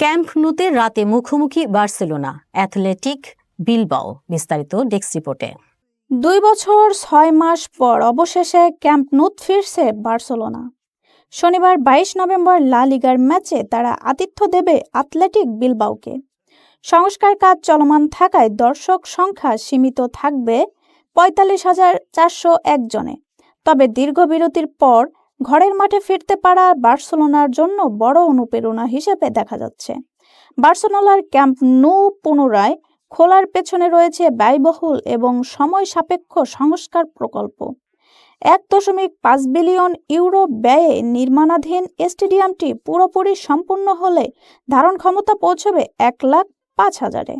Camp নুতে রাতে মুখোমুখি বার্সেলোনা, অ্যাথলেটিক বিলবাও, বিস্তারিত ডেস্ক রিপোর্টে। দুই বছর ছয় মাস পর অবশেষে ক্যাম্প নুত ফিরছে বার্সেলোনা। শনিবার বাইশ নভেম্বর লা লিগার ম্যাচে তারা আতিথ্য দেবে অ্যাথলেটিক বিলবাওকে। সংস্কার কাজ চলমান থাকায় দর্শক সংখ্যা সীমিত থাকবে পঁয়তাল্লিশ হাজার চারশো একজনে তবে দীর্ঘ বিরতির পর ঘরের মাঠে ফিরতে পারা বার্সেলোনার জন্য বড় অনুপ্রেরণা হিসেবে দেখা যাচ্ছে। বার্সেলোনার ক্যাম্প নু পুনরায় খোলার পেছনে রয়েছে ব্যয়বহুল এবং সময় সাপেক্ষ সংস্কার প্রকল্প। এক দশমিক পাঁচ বিলিয়ন ইউরো ব্যয়ে নির্মাণাধীন স্টেডিয়ামটি পুরোপুরি সম্পূর্ণ হলে ধারণ ক্ষমতা পৌঁছবে এক লাখ পাঁচ হাজারে।